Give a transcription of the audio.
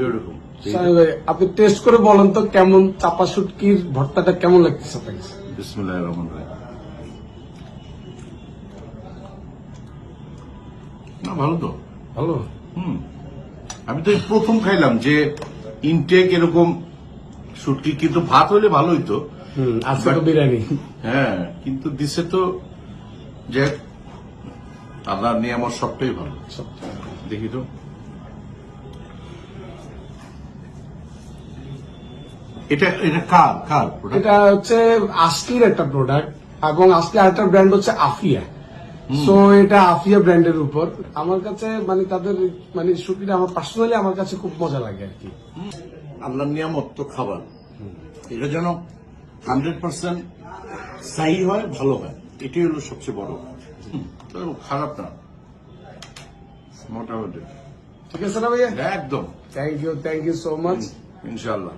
এরকম। আপনি টেস্ট করে বলেন তো কেমন চাপা শুটকির ভর্তাটা কেমন লাগতেছে আপনার বিসমুল্লাহ রহমান রাহিম। না ভালো তো। ভালো? হুম। আমি তো প্রথম খাইলাম যে ইনটেক এরকম শুটকি কিন্তু ভাত হলে ভালোই তো। হুম আজকে তো বিরিয়ানি। হ্যাঁ কিন্তু দিছে তো যে আল্লাহ নিয়ে আমার সবটাই ভালো। দেখি তো। এটা এটা কার কার এটা হচ্ছে আস্কির একটা প্রোডাক্ট এবং আজকে আরেকটা ব্র্যান্ড হচ্ছে আফিয়া সো এটা আফিয়া ব্র্যান্ডের উপর। আমার কাছে মানে তাদের মানে শুটকিটা আমার পার্সোনালি আমার কাছে খুব মজা লাগে আর কি। আল্লাহর নিয়ামত তো খাবার। এটা যেন হান্ড্রেড পার্সেন্ট সাহি হয় ভালো হয়। এটাই হলো সবচেয়ে বড়। খারাপ না। মোটামুটি ঠিক আছে না ভাইয়া? একদম। Thank you thank you so much ইনশাল্লাহ